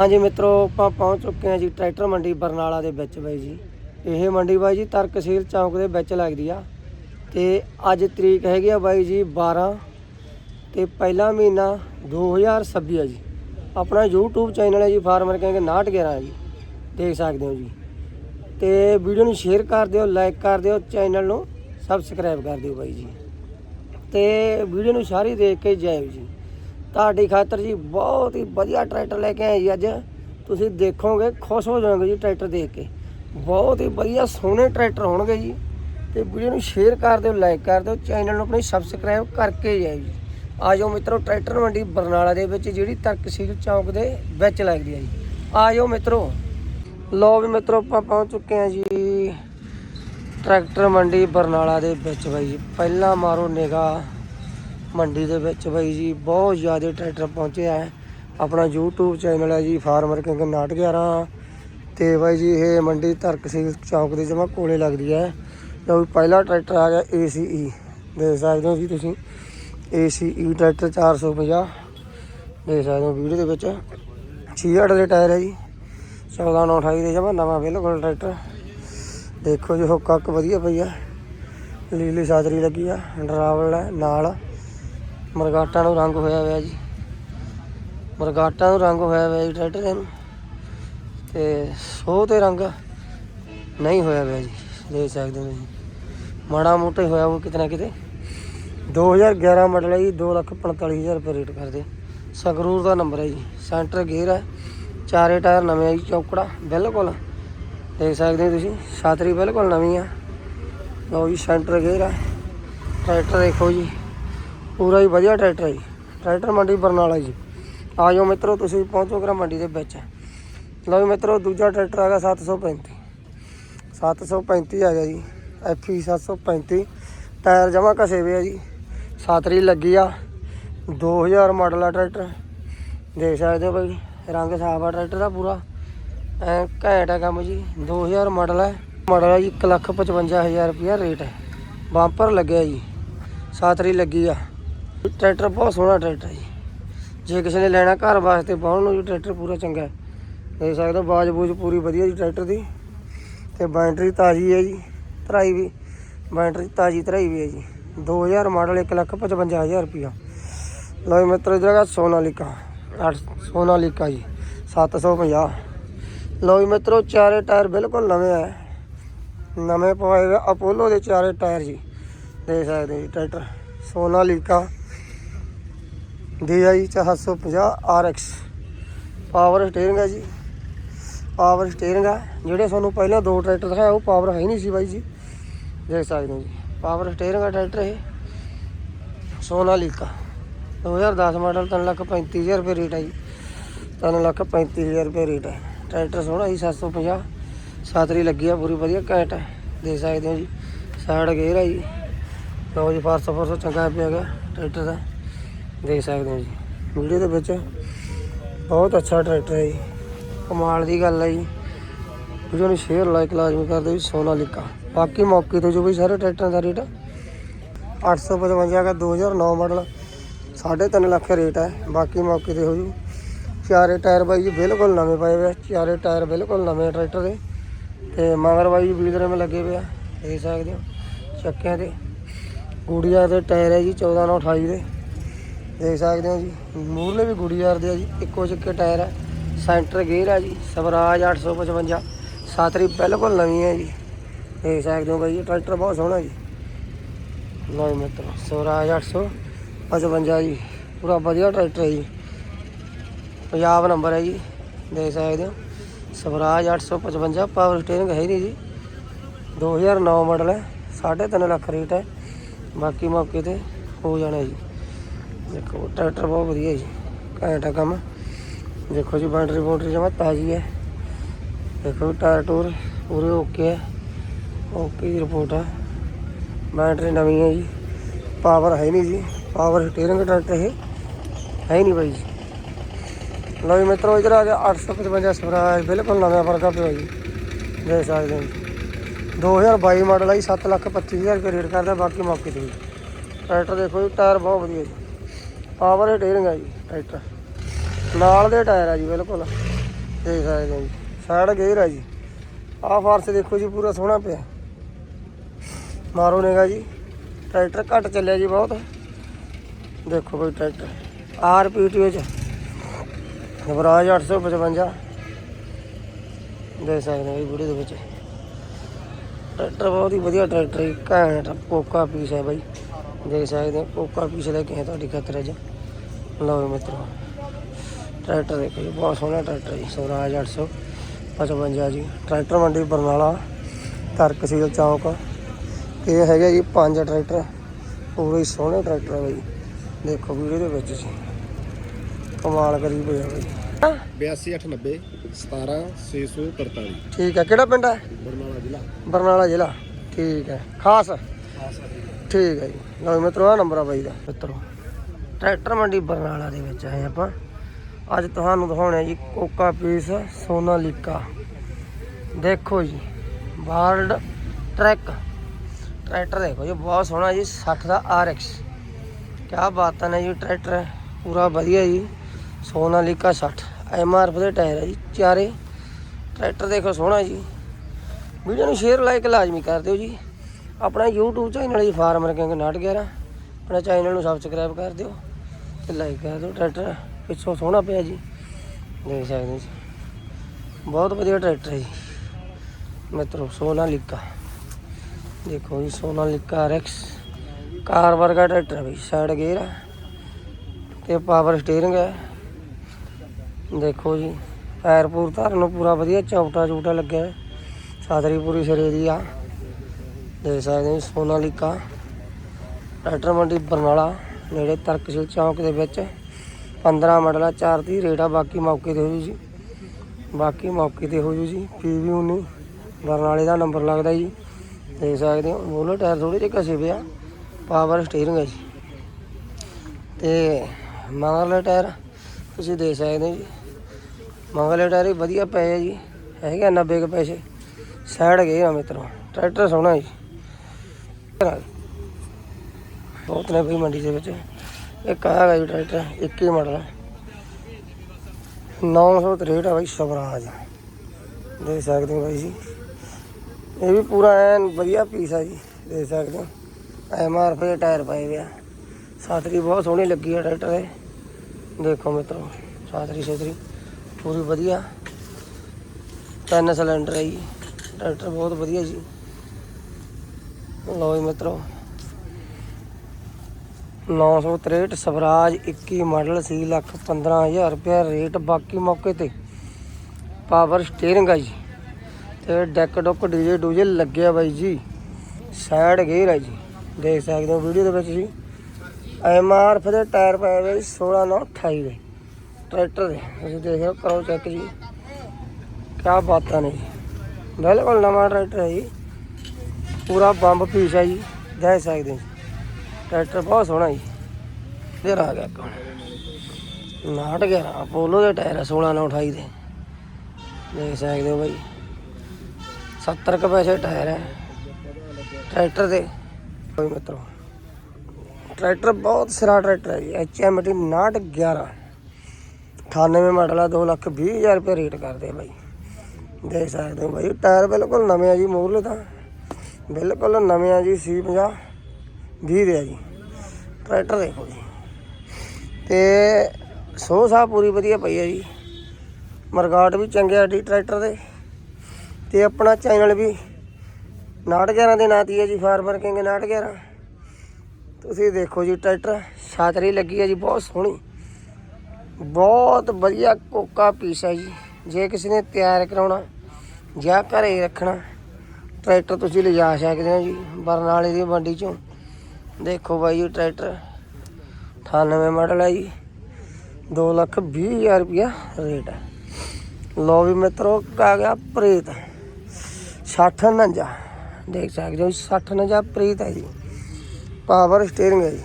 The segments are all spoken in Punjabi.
ਹਾਂਜੀ ਮਿੱਤਰੋ, ਆਪਾਂ ਪਹੁੰਚ ਚੁੱਕੇ ਹਾਂ ਜੀ ਟਰੈਕਟਰ ਮੰਡੀ ਬਰਨਾਲਾ ਦੇ ਵਿੱਚ ਬਾਈ ਜੀ। ਇਹ ਮੰਡੀ ਬਾਈ ਜੀ ਤਰਕਸੀਲ ਚੌਂਕ ਦੇ ਵਿੱਚ ਲੱਗਦੀ ਆ। ਤੇ ਅੱਜ ਤਰੀਕ ਹੈਗੀ ਆ ਬਾਈ ਜੀ 12 ਤੇ ਪਹਿਲਾ ਮਹੀਨਾ 2026 ਆ ਜੀ। ਆਪਣਾ YouTube ਚੈਨਲ ਹੈ ਜੀ, ਫਾਰਮਰ ਕਹਿੰਗੇ 911 ਜੀ। ਦੇਖ ਸਕਦੇ ਹੋ ਜੀ। ਤੇ ਵੀਡੀਓ ਨੂੰ ਸ਼ੇਅਰ ਕਰ ਦਿਓ, ਲਾਈਕ ਕਰ ਦਿਓ, ਚੈਨਲ ਨੂੰ ਸਬਸਕ੍ਰਾਈਬ ਕਰ ਦਿਓ ਬਾਈ ਜੀ। ਤੇ ਵੀਡੀਓ ਨੂੰ ਸਾਰੀ ਦੇਖ ਕੇ ਜਾਇਓ ਜੀ। ਤੁਹਾਡੀ ਖਾਤਰ ਜੀ ਬਹੁਤ ਹੀ ਵਧੀਆ ਟਰੈਕਟਰ ਲੈ ਕੇ ਆਏ ਜੀ ਅੱਜ। ਤੁਸੀਂ ਦੇਖੋਗੇ, ਖੁਸ਼ ਹੋ ਜਾਓਗੇ ਜੀ ਟਰੈਕਟਰ ਦੇਖ ਕੇ। ਬਹੁਤ ਹੀ ਵਧੀਆ ਸੋਹਣੇ ਟਰੈਕਟਰ ਹੋਣਗੇ ਜੀ। ਤੇ ਵੀਡੀਓ ਨੂੰ ਸ਼ੇਅਰ ਕਰ ਦਿਓ, ਲਾਈਕ ਕਰ ਦਿਓ, ਚੈਨਲ ਨੂੰ ਆਪਣੀ ਸਬਸਕ੍ਰਾਈਬ ਕਰਕੇ ਜਾਇਓ ਜੀ। ਆ ਜਾਓ ਮਿੱਤਰੋ ਟਰੈਕਟਰ ਮੰਡੀ ਬਰਨਾਲਾ ਦੇ ਵਿੱਚ, ਜਿਹੜੀ ਤਰਕਸੀਲ ਚੌਂਕ ਦੇ ਵਿੱਚ ਲੱਗਦੀ ਹੈ ਜੀ। ਆ ਜਾਓ ਮਿੱਤਰੋ। ਲੋ ਵੀ ਮਿੱਤਰੋ, ਆਪਾਂ ਪਹੁੰਚ ਚੁੱਕੇ ਹਾਂ ਜੀ। ਟਰੈਕਟਰ ਮੰਡੀ ਬਰਨਾਲਾ ਦੇ ਵਿੱਚ ਬਾਈ ਜੀ। ਪਹਿਲਾਂ ਮਾਰੋ ਨਿਗਾਹ। ਮੰਡੀ ਦੇ ਵਿੱਚ ਬਾਈ ਜੀ, ਬਹੁਤ ਜ਼ਿਆਦਾ ਟਰੈਕਟਰ ਪਹੁੰਚੇ ਹੈ ਆਪਣਾ YouTube ਚੈਨਲ ਹੈ ਜੀ ਫਾਰਮਰ ਕਿੰਗ 911 ਤੇ ਬਾਈ ਜੀ, ਇਹ ਮੰਡੀ ਧਰਕਸੀਲ ਚੌਂਕ ਦੇ ਜਮਾ ਕੋਲੇ ਲੱਗਦੀ ਹੈ। ਲਓ ਪਹਿਲਾ ਟਰੈਕਟਰ ਆ ਗਿਆ ACE ਦੇਖ ਸਕਦੇ ਹੋ ਜੀ ਤੁਸੀਂ ACE ਟਰੈਕਟਰ 450 ਦੇਖ ਸਕਦੇ ਹੋ ਵੀਡੀਓ ਦੇ ਵਿੱਚ। 68 ਦੇ ਟਾਇਰ ਹੈ ਜੀ। 14 9 28 ਦੇ ਜਮਾ ਨਵਾਂ ਬਿਲਕੁਲ ਟਰੈਕਟਰ। ਦੇਖੋ ਜੀ ਹੁੱਕ ਹੱਕ ਵਧੀਆ ਪਈ ਆ। ਲੀਲੀ ਸਾਜਰੀ ਲੱਗੀ ਆ, ਡਰਾਵਲ ਹੈ ਨਾਲ। ਮਰਗਾਟਾਂ ਨੂੰ ਰੰਗ ਹੋਇਆ ਹੋਇਆ ਜੀ। ਮਰਗਾਟਾਂ ਨੂੰ ਰੰਗ ਹੋਇਆ ਹੋਇਆ ਜੀ ਟਰੈਕਟਰ ਨੂੰ ਤੇ ਸੋਹ ਤੇ ਰੰਗ ਨਹੀਂ ਹੋਇਆ ਹੋਇਆ ਜੀ, ਦੇਖ ਸਕਦੇ ਹੋ ਤੁਸੀਂ। ਮਾੜਾ ਮੋਟਾ ਹੋਇਆ ਉਹ ਕਿਤੇ ਨਾ ਕਿਤੇ। 2011 ਮਾਡਲ ਹੈ ਜੀ 245000 ਰੁਪਏ ਰੇਟ ਕਰਦੇ। ਸੰਗਰੂਰ ਦਾ ਨੰਬਰ ਹੈ ਜੀ। ਸੈਂਟਰ ਗੇਅਰ ਹੈ ਚਾਰੇ ਟਾਇਰ ਨਵੇਂ ਆ ਜੀ, ਚੌਕੜਾ, ਬਿਲਕੁਲ। ਦੇਖ ਸਕਦੇ ਹੋ ਤੁਸੀਂ, ਛਾਤਰੀ ਬਿਲਕੁਲ ਨਵੀਂ ਆ। ਲਓ ਜੀ ਸੈਂਟਰ ਗੇਅਰ ਆ। ਟਰੈਕਟਰ ਦੇਖੋ ਜੀ। ਪੂਰਾ ਹੀ ਵਧੀਆ ਟਰੈਕਟਰ ਹੈ ਜੀ। ਟਰੈਕਟਰ ਮੰਡੀ ਬਰਨਾਲਾ ਜੀ। ਆ ਜਾਓ ਮਿੱਤਰੋ, ਤੁਸੀਂ ਪਹੁੰਚੋ ਕਰਾ ਮੰਡੀ ਦੇ ਵਿੱਚ। ਲਓ ਜੀ ਮਿੱਤਰੋ, ਦੂਜਾ ਟਰੈਕਟਰ ਆ ਗਿਆ 735 735 ਆ ਗਿਆ ਜੀ। ਐਫਈ 735 ਟਾਇਰ ਜਮਾ ਘਸੇ ਵੇ ਆ ਜੀ। ਸਾਤਰੀ ਲੱਗੀ ਆ। 2000 ਮਾਡਲ ਆ ਟਰੈਕਟਰ। ਦੇਖ ਸਕਦੇ ਹੋ ਬਾਈ, ਰੰਗ ਸਾਫ਼ ਆ ਟਰੈਕਟਰ ਦਾ ਪੂਰਾ। ਐ ਘੈਂਟ ਆ ਕੰਮ ਜੀ। 2000 ਮਾਡਲ ਹੈ ਮਾਡਲ ਆ ਜੀ 155000 ਰੁਪਇਆ ਰੇਟ। ਹੈ ਬੰਪਰ ਲੱਗਿਆ ਜੀ। ਸਾਤਰੀ ਲੱਗੀ ਆ। ਟਰੈਕਟਰ ਬਹੁਤ ਸੋਹਣਾ ਟਰੈਕਟਰ ਜੀ। ਜੇ ਕਿਸੇ ਨੇ ਲੈਣਾ ਘਰ ਵਾਸਤੇ ਪਾਉਣ ਨੂੰ ਜੀ, ਟਰੈਕਟਰ ਪੂਰਾ ਚੰਗਾ ਹੈ। ਦੇਖ ਸਕਦੇ ਹੋ, ਬਾਜ ਬੂਜ ਪੂਰੀ ਵਧੀਆ ਜੀ ਟਰੈਕਟਰ ਦੀ। ਤੇ ਬੈਟਰੀ ਤਾਜ਼ੀ ਹੈ ਜੀ, ਧਰਾਈ ਵੀ। ਬੈਟਰੀ ਤਾਜ਼ੀ ਧਰਾਈ ਵੀ ਹੈ ਜੀ। 2000 ਮਾਡਲ 155000 ਰੁਪਇਆ। ਲਓ ਜੀ ਮਿੱਤਰੋ ਇਧਰ ਹੈਗਾ ਸੋਨਾਲੀਕਾ 8 ਸੋਨਾਲੀਕਾ ਜੀ 750 ਲਓ ਜੀ ਮਿੱਤਰੋ, ਚਾਰੇ ਟਾਇਰ ਬਿਲਕੁਲ ਨਵੇਂ ਆ ਨਵੇਂ ਪਵਾਏ ਹੋਏ ਅਪੋਲੋ ਦੇ ਚਾਰੇ ਟਾਇਰ ਜੀ। ਦੇਖ ਸਕਦੇ ਜੀ tractor Sonalika DI 450 RX power steering ਹੈ ਜੀ। ਪਾਵਰ ਸਟੀਅਰਿੰਗ ਆ ਜਿਹੜੇ ਤੁਹਾਨੂੰ ਪਹਿਲਾਂ ਦੋ ਟਰੈਕਟਰ ਦਿਖਾਇਆ, ਉਹ ਪਾਵਰ ਹੈ ਹੀ ਨਹੀਂ ਸੀ ਬਾਈ ਜੀ। ਦੇਖ ਸਕਦੇ ਹੋ ਜੀ। ਪਾਵਰ ਸਟੀਅਰਿੰਗ ਆ ਟਰੈਕਟਰ ਇਹ। ਸੋਨਾਲੀਕਾ 2010 ਮਾਡਲ 335000 ਰੁਪਏ ਰੇਟ ਹੈ ਜੀ। 335000 ਰੁਪਏ ਰੇਟ ਹੈ। ਟਰੈਕਟਰ ਸੋਹਣਾ ਜੀ 750 ਸਾਤਰੀ ਲੱਗੀ ਆ, ਪੂਰੀ ਵਧੀਆ ਘੈਂਟ ਹੈ। ਦੇਖ ਸਕਦੇ ਹੋ ਜੀ। ਸਾਈਡ ਗੇਅਰ ਹੈ ਜੀ। ਲਓ ਜੀ ਫਾਰਸ ਫੋਰਸ ਚੰਗਾ ਪਿਆ ਗਿਆ ਟਰੈਕਟਰ ਦਾ। ਦੇਖ ਸਕਦੇ ਹੋ ਜੀ। ਵੀਡੀਓ ਦੇ ਵਿੱਚ ਬਹੁਤ ਅੱਛਾ ਟਰੈਕਟਰ ਹੈ ਜੀ। ਕਮਾਲ ਦੀ ਗੱਲ ਹੈ ਜੀ। ਵੀਡੀਓ ਨੂੰ ਸ਼ੇਅਰ ਲਾਈਕ ਲਾਜ਼ਮੀ ਕਰ ਦਿਓ ਜੀ ਸੋਨਾਲੀਕਾ ਬਾਕੀ ਮੌਕੇ ਤੇ ਜੋ ਵੀ ਸਾਰੇ ਟਰੈਕਟਰਾਂ ਦਾ ਰੇਟ 855 ਦਾ 2009 ਮਾਡਲ। 3.5 ਲੱਖ ਰੇਟ ਹੈ। ਬਾਕੀ ਮੌਕੇ ਤੇ ਹੋ ਜੂ। ਚਾਰੇ ਟਾਇਰ ਬਾਈ ਜੀ ਬਿਲਕੁਲ ਨਵੇਂ ਪਏ ਹੋਏ ਚਾਰੇ ਟਾਇਰ ਬਿਲਕੁਲ ਨਵੇਂ ਆ ਟਰੈਕਟਰ ਦੇ। ਤੇ ਮਗਰ ਬਾਈ ਜੀ ਵੀਲਰੇ ਮੇ ਲੱਗੇ ਹੋਏ ਆ। ਦੇਖ ਸਕਦੇ ਹੋ। ਚੱਕਿਆਂ ਤੇ। ਗੁੜੀਆ ਦੇ ਟਾਇਰ ਹੈ ਜੀ 14 ਨਾਲ 28 ਦੇ। ਦੇਖ ਸਕਦੇ ਹੋ ਜੀ ਮੂਰਲੇ ਵੀ ਗੁੜੀਆਰ ਦੇ ਆ ਜੀ, ਇੱਕੋ ਚੱਕੇ ਟਾਇਰ ਹੈ ਸੈਂਟਰ ਗੇਅਰ ਹੈ ਜੀ, ਸਵਰਾਜ 855 ਸਾਤਰੀ ਬਿਲਕੁਲ ਨਵੀਂ ਹੈ ਜੀ। ਦੇਖ ਸਕਦੇ ਹੋ ਬਾਈ ਜੀ, ਟਰੈਕਟਰ ਬਹੁਤ ਸੋਹਣਾ ਜੀ। ਲਓ ਮਿੱਤਰੋ, ਸਵਰਾਜ 855 ਜੀ, ਪੂਰਾ ਵਧੀਆ ਟਰੈਕਟਰ ਹੈ ਜੀ। ਪੰਜਾਬ ਨੰਬਰ ਹੈ ਜੀ, ਦੇਖ ਸਕਦੇ ਹੋ, ਸਵਰਾਜ 855 ਪਾਵਰ ਸਟੀਅਰਿੰਗ ਹੈ ਨਹੀਂ ਜੀ। 2009 ਮਾਡਲ ਹੈ 3.5 ਲੱਖ ਰੇਟ ਹੈ ਬਾਕੀ ਮੌਕੇ ਤੇ ਹੋ ਜਾਣਾ ਜੀ। ਦੇਖੋ, ਟਰੈਕਟਰ ਬਹੁਤ ਵਧੀਆ ਜੀ, ਘੈਂਟ ਆ ਕੰਮ। ਦੇਖੋ ਜੀ ਬੈਟਰੀ ਬੋਟਰੀ ਜਮਾ ਤਾਜ਼ੀ ਹੈ। ਦੇਖੋ ਟਾਇਰ ਟੂਰ ਪੂਰੇ ਓਕੇ ਹੈ। ਓਕੇ ਦੀ ਰਿਪੋਰਟ ਹੈ ਬੈਟਰੀ ਨਵੀਂ ਹੈ ਜੀ। ਪਾਵਰ ਹੈ ਨਹੀਂ ਜੀ। ਪਾਵਰ ਸਟੀਅਰਿੰਗ ਟਰੈਕਟਰ ਇਹ ਹੈ ਨਹੀਂ ਬਾਈ ਜੀ। ਲਓ ਜੀ ਮਿੱਤਰੋ, ਇਧਰ ਆ ਗਿਆ 855 ਸਵਰਾਜ ਬਿਲਕੁਲ ਨਵਾਂ ਵਰਗਾ ਪਿਆ ਜੀ। ਦੇਖ ਸਕਦੇ ਹੋ ਜੀ। 2022 ਮਾਡਲ ਆ ਜੀ 7 ਲੱਖ 25000 ਰੁਪਏ ਰੇਟ ਕਰਦਾ, ਬਾਕੀ ਮੌਕੇ ਤੇ ਟਰੈਕਟਰ ਦੇਖੋ ਜੀ, ਟਾਇਰ ਬਹੁਤ ਵਧੀਆ ਜੀ। ਪਾਵਰ ਸਟੀਅਰਿੰਗ ਆ ਜੀ, ਟਰੈਕਟਰ। ਨਾਲ ਦੇ ਟਾਇਰ ਆ ਜੀ, ਬਿਲਕੁਲ। ਦੇਖ ਸਕਦੇ ਹੋ ਜੀ, ਸਾਈਡ ਗੇਅਰ ਆ ਜੀ। ਆਹ ਫਰਸ਼ ਦੇਖੋ ਜੀ, ਪੂਰਾ ਸੋਹਣਾ ਪਿਆ। ਮਾਰੋ ਨੇਗਾ ਜੀ। ਟਰੈਕਟਰ ਘੱਟ ਚੱਲਿਆ ਜੀ ਬਹੁਤ। ਦੇਖੋ ਕੋਈ ਟਰੈਕਟਰ। ਆਰ ਪੀ ਟੀ ਵਿੱਚ। ਨਵਰਾਜ 855 ਦੇਖ ਸਕਦੇ ਹੋ ਵੀਡੀਓ ਦੇ ਵਿੱਚ। ਟਰੈਕਟਰ ਬਹੁਤ ਹੀ ਵਧੀਆ ਟਰੈਕਟਰ ਹੈ। ਘੈਂਟ ਕੋਕਾ ਪੀਸ ਹੈ ਬਾਈ। ਦੇਖ ਸਕਦੇ ਹੋ ਕੋਕਾ ਪੀਸ ਲੈ ਕੇ ਆਏ ਤੁਹਾਡੀ ਖਾਤਰ ਅੱਜ। ਲਓ ਜੀ ਮਿੱਤਰੋ ਟਰੈਕਟਰ ਦੇਖੋ ਜੀ ਬਹੁਤ ਸੋਹਣਾ ਟਰੈਕਟਰ ਜੀ ਸਵਰਾਜ 855 ਜੀ। ਟਰੈਕਟਰ ਮੰਡੀ ਬਰਨਾਲਾ ਤਰਕਸੀਲ ਚੌਕ। ਇਹ ਹੈਗਾ ਜੀ ਪੰਜ ਟਰੈਕਟਰ ਪੂਰੇ ਹੀ ਸੋਹਣੇ ਟਰੈਕਟਰ ਆ ਬਾਈ ਦੇਖੋ ਵੀਡੀਓ ਦੇ ਵਿੱਚ ਜੀ ਕਮਾਲ ਕਰੀ ਪਿਆ ਬਾਈ 8290 17643 ਠੀਕ ਹੈ ਕਿਹੜਾ ਪਿੰਡ ਹੈ? ਬਰਨਾਲਾ ਜ਼ਿਲ੍ਹਾ। ਬਰਨਾਲਾ ਜ਼ਿਲ੍ਹਾ ਠੀਕ ਹੈ। ਖਾਸ? ਠੀਕ ਹੈ ਜੀ। ਲਓ ਜੀ ਮਿੱਤਰੋ ਆ ਨੰਬਰ ਆ ਬਾਈ ਦਾ। ਮਿੱਤਰੋ, ਟਰੈਕਟਰ ਮੰਡੀ ਬਰਨਾਲਾ ਦੇ ਵਿੱਚ ਆਏ ਆਪਾਂ। ਅੱਜ ਤੁਹਾਨੂੰ ਦਿਖਾਉਣਾ ਜੀ ਕੋਕਾ ਪੀਸ ਸੋਨਾਲੀਕਾ ਦੇਖੋ ਜੀ ਬਾਰਡ ਟਰੈਕ ਟਰੈਕਟਰ ਦੇਖੋ ਜੀ, ਬਹੁਤ ਸੋਹਣਾ ਜੀ 60 ਦਾ RX ਕਿਆ ਬਾਤਾਂ ਨੇ ਜੀ, ਟਰੈਕਟਰ ਪੂਰਾ ਵਧੀਆ ਜੀ ਸੋਨਾਲੀਕਾ 60 MRF ਦੇ ਟਾਇਰ ਹੈ ਜੀ, ਚਾਰੇ। ਟਰੈਕਟਰ ਦੇਖੋ ਸੋਹਣਾ ਜੀ। ਵੀਡੀਓ ਨੂੰ ਸ਼ੇਅਰ ਲਾਈਕ ਲਾਜ਼ਮੀ ਕਰ ਦਿਓ ਜੀ। ਆਪਣਾ YouTube ਚੈਨਲ ਜੀ ਫਾਰਮਰ ਕਿੰਗ 911 ਆਪਣਾ ਚੈਨਲ ਨੂੰ ਸਬਸਕ੍ਰਾਈਬ ਕਰ ਦਿਓ ਤੇ ਲਾਈਕ ਕਰ ਦਿਓ ਟਰੈਕਟਰ ਪਿੱਛੋਂ ਸੋਹਣਾ ਪਿਆ ਜੀ, ਦੇਖ ਸਕਦੇ ਜੀ। ਬਹੁਤ ਵਧੀਆ ਟਰੈਕਟਰ ਹੈ ਜੀ। ਮਿੱਤਰੋ ਸੋਨਾਲੀਕਾ ਦੇਖੋ ਜੀ, ਸੋਨਾ ਸੋਨਾਲੀਕਾ ਰੈਕਸ ਕਾਰ ਵਰਗਾ ਟਰੈਕਟਰ ਹੈ ਬਈ ਸਾਈਡ ਗੇਅਰ ਹੈ ਤੇ ਪਾਵਰ ਸਟੀਅਰਿੰਗ ਹੈ। ਦੇਖੋ ਜੀ ਪੈਰ ਪੂਰ ਧਰਨ ਨੂੰ ਪੂਰਾ ਵਧੀਆ ਚੌਪਟਾ ਚੂਟਾ ਲੱਗਿਆ ਹੈ। ਸਾਦਰੀ ਪੂਰੀ ਸਿਰੇ ਦੀ ਆ। ਦੇਖ ਸਕਦੇ ਹੋ ਸੋਨਾਲੀਕਾ, ਟਰੈਕਟਰ ਮੰਡੀ ਬਰਨਾਲਾ, ਨੇੜੇ ਤਰਕਸ਼ੀਲ ਚੌਂਕ ਦੇ ਵਿੱਚ 15 ਮਾਡਲ ਆ 4 ਦੀ ਰੇਟ ਆ, ਬਾਕੀ ਮੌਕੇ ਤੇ ਹੋ ਜੂ ਜੀ। ਬਾਕੀ ਮੌਕੇ ਤੇ ਹੋ ਜੂ ਜੀ ਪੀਵੀ 19 ਬਰਨਾਲੇ ਦਾ ਨੰਬਰ ਲੱਗਦਾ ਜੀ। ਦੇਖ ਸਕਦੇ ਹੋ, ਮੋਲੋ ਟਾਇਰ ਥੋੜੇ ਜਿਹੇ ਘਸੇ ਪਿਆ ਪਾਵਰ ਸਟੀਅਰਿੰਗ ਹੈ ਜੀ। ਤੇ ਮਗਰਲੇ ਟਾਇਰ, ਤੁਸੀਂ ਦੇਖ ਸਕਦੇ ਹੋ ਜੀ। ਮੰਗਲੇ ਟਾਇਰ ਹੀ ਵਧੀਆ ਪਏ ਆ ਜੀ, ਹੈਗੇ ਆ 90 ਕੁ ਪੈਸੇ ਸਾਈਡ ਗਏ ਆ ਮਿੱਤਰੋ, ਟਰੈਕਟਰ ਸੋਹਣਾ ਜੀ। ਬਹੁਤ ਨੇ ਬਈ ਮੰਡੀ ਦੇ ਵਿੱਚ। ਇੱਕ ਆਇਆ ਜੀ ਟਰੈਕਟਰ 21 ਮਾਡਲ 963 ਆ। ਬਾਈ ਸਵਰਾਜ ਦੇਖ ਸਕਦੇ ਹੋ ਬਾਈ ਜੀ। ਇਹ ਵੀ ਪੂਰਾ ਐਨ ਵਧੀਆ ਪੀਸ ਆ ਜੀ। ਦੇਖ ਸਕਦੇ ਹੋ। ਐਮ ਆਰ ਦੇ ਟਾਇਰ ਪਏ ਹੋਏ ਆ। ਸਾਤਰੀ ਬਹੁਤ ਸੋਹਣੀ ਲੱਗੀ ਆ ਟਰੈਕਟਰ ਦੇ। ਦੇਖੋ ਮਿੱਤਰੋ ਸਾਤਰੀ ਸੋਤਰੀ ਪੂਰੀ ਵਧੀਆ। ਤਿੰਨ ਸਿਲੰਡਰ ਹੈ ਜੀ। ਟਰੈਕਟਰ ਬਹੁਤ ਵਧੀਆ ਜੀ। ਲਓ ਜੀ ਮਿੱਤਰੋ। 963 ਸਵਰਾਜ 21 ਮਾਡਲ ਸੀ, ਲੱਖ 15000 ਰੁਪਏ ਰੇਟ ਬਾਕੀ ਮੌਕੇ ਤੇ। ਪਾਵਰ ਸਟੀਅਰਿੰਗ ਆ ਜੀ। ਤੇ ਡੈਕ ਡੁੱਕ ਡੀਜੇ ਡੂਜੇ ਲੱਗਿਆ ਬਾਈ ਜੀ। ਸਾਈਡ ਗੇਅਰ ਹੈ ਜੀ। ਦੇਖ ਸਕਦੇ ਹੋ ਵੀਡੀਓ ਦੇ ਵਿੱਚ ਜੀ। M R M R F ਦੇ ਟਾਇਰ ਪਏ ਹੋਏ 16 9 28 ਦੇ। ਟਰੈਕਟਰ ਦੇ। ਤੁਸੀਂ ਦੇਖ ਲਓ ਕਰੋ ਚੈੱਕ ਜੀ। ਕਿਆ ਬਾਤਾਂ ਨੇ ਜੀ। ਬਿਲਕੁਲ ਨਵਾਂ ਟਰੈਕਟਰ ਹੈ ਜੀ। ਪੂਰਾ ਬੰਬ ਪੀਸ ਹੈ ਜੀ ਦੇਖ ਸਕਦੇ ਹੋ ਟਰੈਕਟਰ ਬਹੁਤ ਸੋਹਣਾ ਜੀ। ਫੇਰ ਆ ਗਿਆ ਇੱਕ ਹੁਣ। ਨਾਟ ਗਿਆ ਅਪੋਲੋ ਦੇ ਟਾਇਰ ਆ 16 9 28 ਦੇ। ਦੇਖ ਸਕਦੇ ਹੋ ਬਾਈ। 70 ਕੁ ਪੈਸੇ ਟਾਇਰ ਹੈ ਟਰੈਕਟਰ ਦੇ। ਕੋਈ ਮਿੱਤਰੋ, ਟਰੈਕਟਰ ਬਹੁਤ ਸਿਰਾ ਟਰੈਕਟਰ ਹੈ ਜੀ। ਐਚਐਮਟੀ 911 98 ਮਾਡਲ ਆ 2 ਲੱਖ 20 ਹਜ਼ਾਰ ਰੁਪਏ ਰੇਟ ਕਰਦੇ ਬਾਈ। ਦੇਖ ਸਕਦੇ ਹੋ ਬਾਈ, ਟਾਇਰ ਬਿਲਕੁਲ ਨਵੇਂ ਆ ਜੀ ਮੋਰਲੇ ਤਾਂ। ਬਿਲਕੁਲ ਨਵੇਂ ਆ ਜੀ, ਸੀ 50 20 ਦੇ ਆ ਜੀ। ਟਰੈਕਟਰ ਦੇਖੋ ਜੀ। ਤੇ ਸੋ ਸਾਹ ਪੂਰੀ ਵਧੀਆ ਪਈ ਆ ਜੀ। ਮਰਗਾਟ ਵੀ ਚੰਗੇ ਆ ਡੀ ਟਰੈਕਟਰ ਦੇ। ਤੇ ਆਪਣਾ ਚੈਨਲ ਵੀ 911 ਦੇ ਨਾਂ 'ਤੇ ਹੈ ਜੀ ਫਾਰਮਰ ਕਿੰਗ 911 ਤੁਸੀਂ ਦੇਖੋ ਜੀ ਟਰੈਕਟਰ, ਛਾਤਰੀ ਲੱਗੀ ਹੈ ਜੀ, ਬਹੁਤ ਸੋਹਣੀ। ਬਹੁਤ ਵਧੀਆ ਕੋਕਾ ਪੀਸ ਹੈ ਜੀ। ਜੇ ਕਿਸੇ ਨੇ ਤਿਆਰ ਕਰਾਉਣਾ ਜਾਂ ਘਰੇ ਰੱਖਣਾ ਟਰੈਕਟਰ ਤੁਸੀਂ ਲਿਜਾ ਸਕਦੇ ਹੋ ਜੀ, ਬਰਨਾਲੇ ਦੀ ਮੰਡੀ ਚੋਂ। ਦੇਖੋ ਬਾਈ ਜੀ, ਟਰੈਕਟਰ 98 ਮਾਡਲ ਹੈ ਜੀ 2 ਲੱਖ 20 ਹਜ਼ਾਰ ਰੁਪਇਆ ਰੇਟ ਹੈ ਲੋ ਵੀ ਮਿੱਤਰੋ ਆ ਗਿਆ ਪ੍ਰੀਤ 60 49 ਦੇਖ ਸਕਦੇ ਹੋ 60 49 ਪ੍ਰੀਤ ਹੈ ਜੀ। ਪਾਵਰ ਸਟੀਅਰਿੰਗ ਹੈ ਜੀ।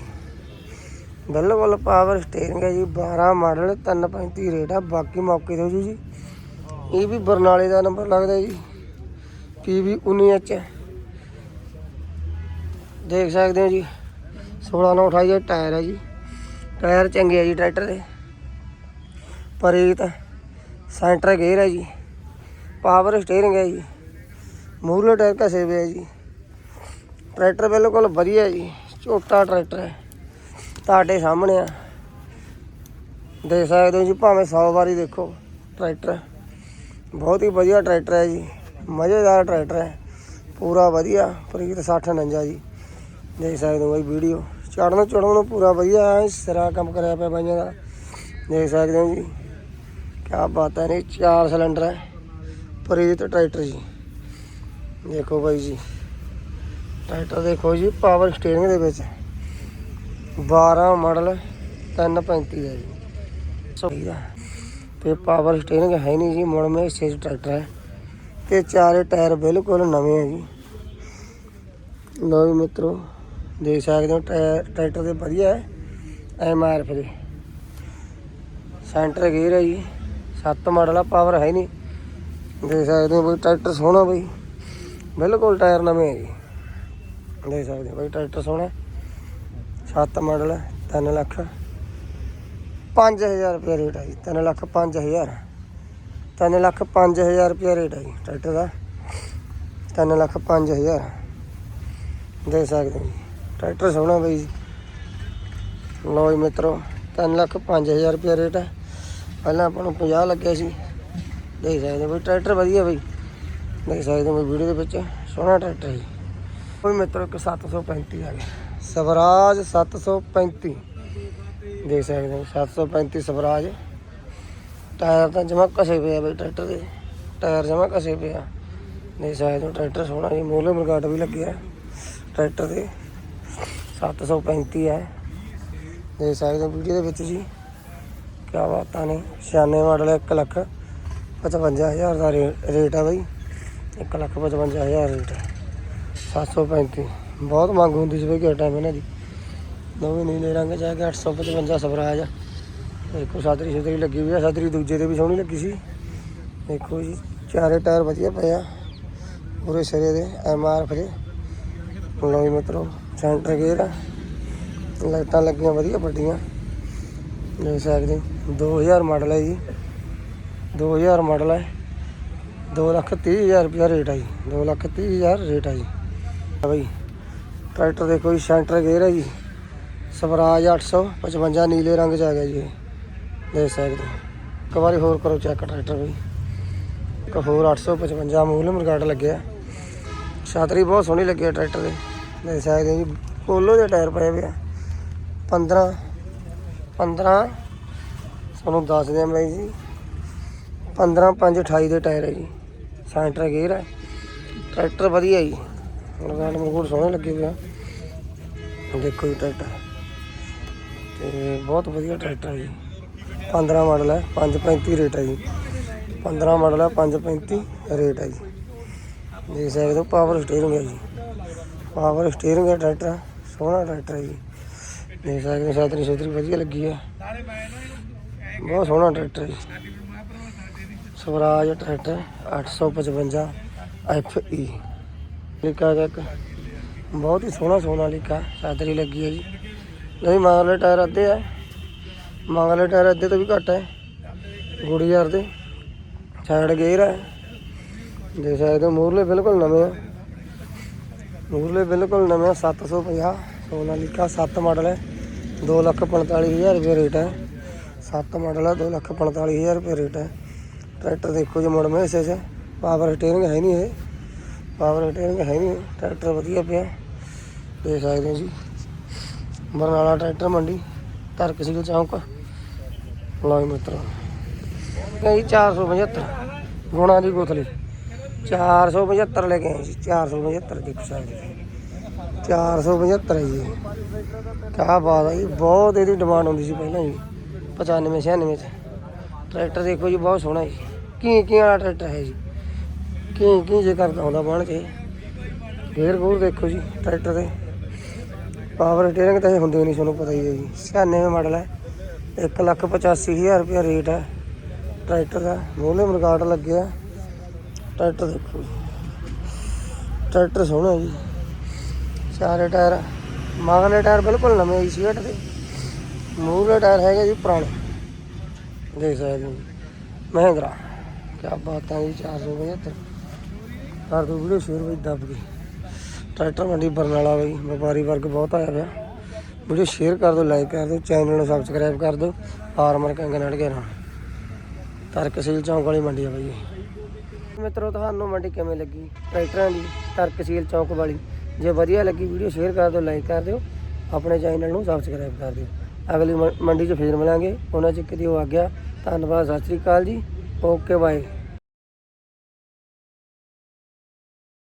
ਬਿਲਕੁਲ ਪਾਵਰ ਸਟੀਅਰਿੰਗ ਹੈ ਜੀ 12 ਮਾਡਲ 335 ਰੇਟ ਆ। ਬਾਕੀ ਮੌਕੇ ਤੇ ਹੋ ਜੂ ਜੀ। ਇਹ ਵੀ ਬਰਨਾਲੇ ਦਾ ਨੰਬਰ ਲੱਗਦਾ ਜੀ। ਪੀਵੀ 19H ਦੇਖ ਸਕਦੇ ਹੋ ਜੀ 16 9 28 ਦਾ ਟਾਇਰ ਹੈ ਜੀ। ਟਾਇਰ ਚੰਗੇ ਆ ਜੀ ਟਰੈਕਟਰ ਦੇ। ਪਰ ਇੱਕ ਤਾਂ ਸੈਂਟਰ ਗੇਅਰ ਹੈ ਜੀ। ਪਾਵਰ ਸਟੀਅਰਿੰਗ ਹੈ ਜੀ। ਮੂਹਰਲੇ ਟਾਇਰ ਘਸੇ ਹੋਏ ਹੈ ਜੀ। ਟਰੈਕਟਰ ਬਿਲਕੁਲ ਵਧੀਆ ਜੀ, ਛੋਟਾ ਟਰੈਕਟਰ ਹੈ। ਤੁਹਾਡੇ ਸਾਹਮਣੇ ਆ। ਦੇਖ ਸਕਦੇ ਹੋ ਜੀ, ਭਾਵੇਂ 100 ਵਾਰੀ ਦੇਖੋ, ਟਰੈਕਟਰ। ਬਹੁਤ ਹੀ ਵਧੀਆ ਟਰੈਕਟਰ ਹੈ ਜੀ। ਮਜ਼ੇਦਾਰ ਟਰੈਕਟਰ ਹੈ। ਪੂਰਾ ਵਧੀਆ, ਪ੍ਰੀਤ 6049 ਜੀ। ਦੇਖ ਸਕਦੇ ਹੋ ਬਾਈ ਵੀਡੀਓ। ਚੜਨ ਚੜਨ ਨੂੰ ਪੂਰਾ ਵਧੀਆ ਹੈ ਸਿਰਾ ਕੰਮ ਕਰਿਆ ਪਿਆ ਬਾਈਆਂ ਦਾ। ਦੇਖ ਸਕਦੇ ਹੋ ਜੀ। ਕਿਆ ਬਾਤ ਹੈ ਨੇ ਚਾਰ ਸਿਲੰਡਰ ਹੈ। ਪ੍ਰੀਤ ਟਰੈਕਟਰ ਜੀ। ਦੇਖੋ ਬਾਈ ਜੀ। ਟਰੈਕਟਰ ਦੇਖੋ ਜੀ, ਪਾਵਰ ਸਟੀਅਰਿੰਗ ਦੇ ਵਿੱਚ। 12 ਮਾਡਲ 335 ਹੈ ਜੀ। ਸੋ ਠੀਕ ਤੇ ਪਾਵਰ ਸਟੀਅਰਿੰਗ ਹੈ ਨਹੀਂ ਜੀ ਮੁੜਵੇਂ ਹਿੱਸੇ 'ਚ ਟਰੈਕਟਰ ਹੈ। ਤੇ ਚਾਰੇ ਟਾਇਰ ਬਿਲਕੁਲ ਨਵੇਂ ਆ ਜੀ। ਲੋ ਵੀ ਮਿੱਤਰੋ, ਦੇਖ ਸਕਦੇ ਹੋ ਟਾਇਰ, ਟਰੈਕਟਰ ਦੇ ਵਧੀਆ ਹੈ ਐਮ ਆਰ ਐਫ ਦੇ ਸੈਂਟਰ ਗੇਅਰ ਹੈ ਜੀ 7 ਮਾਡਲ ਆ ਪਾਵਰ ਹੈ ਨਹੀਂ। ਦੇਖ ਸਕਦੇ ਹੋ ਬਈ ਟਰੈਕਟਰ ਸੋਹਣਾ ਬਈ, ਬਿਲਕੁਲ ਟਾਇਰ ਨਵੇਂ ਹੈ ਜੀ। ਦੇਖ ਸਕਦੇ ਹੋ ਬਈ ਟਰੈਕਟਰ ਸੋਹਣਾ 7 ਮਾਡਲ ਹੈ 3 ਲੱਖ। 5000 ਰੁਪਏ ਰੇਟ ਹੈ ਜੀ 3 ਲੱਖ 5000 3 ਲੱਖ 5000 ਰੁਪਏ ਰੇਟ ਹੈ ਜੀ ਟਰੈਕਟਰ ਦਾ। 3 ਲੱਖ 5000 ਦੇ ਸਕਦੇ ਹੋ ਜੀ। ਟਰੈਕਟਰ ਸੋਹਣਾ ਬਈ ਜੀ। ਲਓ ਜੀ ਮਿੱਤਰੋ 3 ਲੱਖ 5000 ਰੁਪਏ ਰੇਟ ਹੈ ਪਹਿਲਾਂ ਆਪਾਂ ਨੂੰ 50 ਲੱਗਿਆ ਸੀ। ਦੇਖ ਸਕਦੇ ਹੋ ਬਈ, ਟਰੈਕਟਰ ਵਧੀਆ ਬਈ। ਦੇਖ ਸਕਦੇ ਹੋ ਬਈ ਵੀਡੀਓ ਦੇ ਵਿੱਚ। ਸੋਹਣਾ ਟਰੈਕਟਰ ਹੈ ਜੀ ਕੋਈ ਮਿੱਤਰੋ, ਇੱਕ 735 ਆ ਗਿਆ। ਸਵਰਾਜ 735 ਦੇਖ ਸਕਦੇ ਹੋ 735 ਸਵਰਾਜ। ਟਾਇਰ ਤਾਂ ਜਮਾ ਕਸੇ ਪਿਆ ਬਈ ਟਰੈਕਟਰ ਦੇ। ਟਾਇਰ ਜਮਾ ਕਸੇ ਪਿਆ ਆ। ਦੇਖ ਨੂੰ ਟਰੈਕਟਰ ਸੋਹਣਾ ਜੀ ਮੋਲੇ ਮਰਗਾਟ ਵੀ ਲੱਗਿਆ ਟਰੈਕਟਰ ਦੇ 735 ਹੈ। ਦੇ ਸਕਦੇ ਹੋ ਵੀਡੀਓ ਦੇ ਵਿੱਚ ਜੀ ਕਿਆ ਬਾਤਾਂ ਨੇ 96 ਮਾਡਲ 1 ਲੱਖ 55000 ਦਾ ਰੇ- ਰੇਟ ਆ ਬਾਈ। 1 ਲੱਖ 55000 ਰੇਟ ਹੈ। 735 ਬਹੁਤ ਮੰਗ ਹੁੰਦੀ ਸੀ ਬਈ ਕਿਹੜਾ ਟਾਈਮ ਇਹਨਾਂ ਦੀ। ਦੋਵੇਂ ਨੀਲੇ ਰੰਗ ਚ ਆ ਕੇ 855 ਸਵਰਾਜ। ਦੇਖੋ ਸਾਦਰੀ ਸਦਰੀ ਲੱਗੀ ਹੋਈ ਆ ਸਾਦਰੀ ਦੂਜੇ ਤੇ ਵੀ ਸੋਹਣੀ ਲੱਗੀ ਸੀ। ਦੇਖੋ ਜੀ, ਚਾਰੇ ਟਾਇਰ ਵਧੀਆ ਪਏ ਆ, ਪੂਰੇ ਸਿਰੇ ਦੇ, ਐਮ ਆਰ ਦੇ। ਲਓ ਜੀ ਮਿੱਤਰੋ ਸੈਂਟਰ ਗੇਅਰ ਆ। ਲਾਈਟਾਂ ਲੱਗੀਆਂ ਵਧੀਆ ਵੱਡੀਆਂ। ਦੇਖ ਸਕਦੇ 2000 ਮਾਡਲ ਹੈ ਜੀ। 2000 ਮਾਡਲ ਹੈ 2 ਲੱਖ 30 ਹਜ਼ਾਰ ਰੁਪਇਆ ਰੇਟ ਆ ਜੀ। 2 ਲੱਖ 30 ਹਜ਼ਾਰ ਰੇਟ ਆ ਜੀ। ਆ ਬਈ, ਟਰੈਕਟਰ ਦੇਖੋ ਜੀ ਸੈਂਟਰ ਗੇਅਰ ਹੈ ਜੀ। ਸਵਰਾਜ 855 ਨੀਲੇ ਰੰਗ ਚ ਆ ਗਿਆ ਜੀ ਦੇ ਸਕਦੇ ਹੋ। ਇੱਕ ਵਾਰੀ ਹੋਰ ਕਰੋ ਚੈੱਕ ਟਰੈਕਟਰ ਵੀ। ਇੱਕ ਹੋਰ 855 ਮੂਲ ਮਰਗਾਟ ਲੱਗਿਆ। ਛਾਤਰੀ ਬਹੁਤ ਸੋਹਣੀ ਲੱਗੀ ਹੈ ਟਰੈਕਟਰ ਦੇ। ਦੇਖ ਸਕਦੇ ਹੋ ਜੀ ਪੋਲੋ ਦੇ ਟਾਇਰ ਪਏ ਹੋਏ ਆ। 15 15 ਤੁਹਾਨੂੰ ਦੱਸ ਦਿਆਂ ਬਾਈ ਜੀ। 15 5 28 ਦੇ ਟਾਇਰ ਹੈ ਜੀ। ਸੈਂਟਰ ਗੇਅਰ ਹੈ ਟਰੈਕਟਰ ਵਧੀਆ ਜੀ। ਲਗਾਣ ਮੂਡ ਸੋਹਣੇ ਲੱਗੇ ਹੋਏ ਆ। ਦੇਖੋ ਜੀ ਟਰੈਕਟਰ ਤੇ ਬਹੁਤ ਵਧੀਆ ਟਰੈਕਟਰ ਹੈ ਜੀ। 15 ਮਾਡਲ ਹੈ 535 ਰੇਟ ਹੈ ਜੀ। 15 ਮਾਡਲ ਹੈ 535 ਰੇਟ ਹੈ ਜੀ। ਦੇਖ ਸਕਦੇ ਹੋ ਪਾਵਰ ਸਟੀਅਰਿੰਗ ਹੈ ਜੀ। ਪਾਵਰ ਸਟੀਅਰਿੰਗ ਹੈ, ਟਰੈਕਟਰ ਸੋਹਣਾ ਟਰੈਕਟਰ ਹੈ ਜੀ। ਦੇਖ ਸਕਦੇ ਹੋ ਸਾਤਰੀ ਸੁਤਰੀ ਵਧੀਆ ਲੱਗੀ ਹੈ। ਬਹੁਤ ਸੋਹਣਾ ਟਰੈਕਟਰ ਹੈ ਜੀ। ਸਵਰਾਜ ਟਰੈਕਟਰ 855 ਈ ਲਿਖਾ ਗਿਆ ਇੱਕ ਬਹੁਤ ਹੀ ਸੋਹਣਾ ਸੋਹਣਾ ਲਿਖਾ ਸਾਦਰੀ ਲੱਗੀ ਹੈ ਜੀ। ਨਹੀਂ ਮਗਰਲੇ ਟਾਇਰ ਅੱਧੇ ਆ ਮਗਰਲੇ ਟਾਇਰ ਅੱਧੇ ਤੋਂ ਵੀ ਘੱਟ ਹੈ। ਗੁੜੀ ਯਾਰ ਦੇ। ਸਾਈਡ ਗੇਅਰ ਹੈ। ਦੇਖ ਸਕਦੇ ਹੋ ਮੂਰਲੇ ਬਿਲਕੁਲ ਨਵੇਂ ਆ। ਮੂਰਲੇ ਬਿਲਕੁਲ ਨਵੇਂ ਆ 750 ਸੋਨਾਲੀਕਾ 7 ਮਾਡਲ ਹੈ। 245000 ਰੁਪਏ ਰੇਟ ਹੈ। 7 ਮਾਡਲ ਹੈ 245000 ਰੁਪਏ ਰੇਟ ਹੈ। ਟਰੈਕਟਰ ਦੇਖੋ ਜੀ, ਮੁੜ ਮੈਂ ਇਸੇ ਪਾਵਰ ਸਟੀਅਰਿੰਗ ਹੈ ਨਹੀਂ ਇਹ। ਪਾਵਰ ਸਟੀਅਰਿੰਗ ਹੈ ਨਹੀਂ ਟਰੈਕਟਰ ਵਧੀਆ ਪਿਆ। ਦੇਖ ਸਕਦੇ ਹੋ ਜੀ। ਬਰਨਾਲਾ ਟਰੈਕਟਰ ਮੰਡੀ। ਤਰਕ ਤਰਕਸੀਲ ਚੌਂਕ। ਲਓ ਜੀ ਮਿੱਤਰੋ। ਕਹੀ 475 ਗੁਣਾ ਦੀ ਗੁਥਲੀ। 475 ਲੈ ਕੇ ਆਏ ਜੀ 475 ਦੀ ਕੁਸਾਈ 475 ਹੈ ਜੀ। ਕਿਆ ਬਾਤ ਹੈ ਜੀ, ਬਹੁਤ ਇਹਦੀ ਡਿਮਾਂਡ ਹੁੰਦੀ ਸੀ ਪਹਿਲਾਂ ਜੀ। 95 96 ਚ। ਟਰੈਕਟਰ ਦੇਖੋ ਜੀ, ਬਹੁਤ ਸੋਹਣਾ ਜੀ। ਕੀ ਕੀ ਵਾਲਾ ਟਰੈਕਟਰ ਹੈ ਜੀ? ਕੀ ਕੀ ਜੇ ਕਰਦਾ ਆਉਂਦਾ ਬਣ ਚ ਗੇਅਰ ਗੂਰ ਦੇਖੋ ਜੀ, ਟਰੈਕਟਰ ਦੇ ਪਾਵਰ ਸਟੀਅਰਿੰਗ ਤਾਂ ਇਹ ਹੁੰਦੇ ਨਹੀਂ ਤੁਹਾਨੂੰ ਪਤਾ ਹੀ ਹੈ ਜੀ। 96 ਮਾਡਲ ਹੈ। 1 ਲੱਖ 85000 ਰੁਪਇਆ ਰੇਟ ਹੈ। ਟਰੈਕਟਰ ਦਾ ਮੋਹਲੇ ਮਰਗਾਟ ਲੱਗਿਆ। ਟਰੈਕਟਰ ਦੇਖੋ ਜੀ। ਟਰੈਕਟਰ ਸੋਹਣਾ ਜੀ। ਸਾਰੇ ਟਾਇਰ, ਮਾਗਲੇ ਟਾਇਰ ਬਿਲਕੁਲ ਨਵੇਂ ਹੀ ਸੀਟ ਦੇ। ਮੂਹਰੇ ਟਾਇਰ ਹੈਗੇ ਜੀ, ਪੁਰਾਣੇ। ਦੇਖ ਸਕਦੇ ਹੋ ਮਹਿੰਦਰਾ। ਕੀ ਬਾਤਾਂ ਜੀ 475 ਕਰ ਦੋ ਵੀਡੀਓ, ਸ਼ੇਅਰ ਬਈ ਦੱਬ ਗਈ ਟਰੈਕਟਰ ਮੰਡੀ ਬਰਨਾਲਾ ਬਈ, ਵਪਾਰੀ ਵਰਗ ਬਹੁਤ ਆਇਆ ਪਿਆ। ਵੀਡੀਓ ਸ਼ੇਅਰ ਕਰ ਦਿਓ ਲਾਈਕ ਕਰ ਦਿਓ ਚੈਨਲ ਨੂੰ ਸਬਸਕ੍ਰਾਈਬ ਕਰ ਦਿਓ ਫਾਰਮਰ ਕੰਗ ਨੜ ਕੇ ਨਾਲ। ਤਰਕਸੀਲ ਚੌਂਕ ਵਾਲੀ ਮੰਡੀ ਆ ਬਈ ਇਹ। ਮਿੱਤਰੋ, ਤੁਹਾਨੂੰ ਮੰਡੀ ਕਿਵੇਂ ਲੱਗੀ? ਟਰੈਕਟਰਾਂ ਦੀ ਤਰਕਸੀਲ ਚੌਂਕ ਵਾਲੀ। ਜੇ ਵਧੀਆ ਲੱਗੀ ਵੀਡੀਓ ਸ਼ੇਅਰ ਕਰ ਦਿਓ ਲਾਈਕ ਕਰ ਦਿਓ, ਆਪਣੇ ਚੈਨਲ ਨੂੰ ਸਬਸਕ੍ਰਾਈਬ ਕਰ ਦਿਓ। ਅਗਲੀ ਮੰਡੀ 'ਚ ਫੇਰ ਮਿਲਾਂਗੇ। ਉਹਨਾਂ 'ਚ ਕਿਤੇ ਹੋ ਆ ਗਿਆ ਧੰਨਵਾਦ, ਸਤਿ ਸ੍ਰੀ ਅਕਾਲ ਜੀ। Okay bye.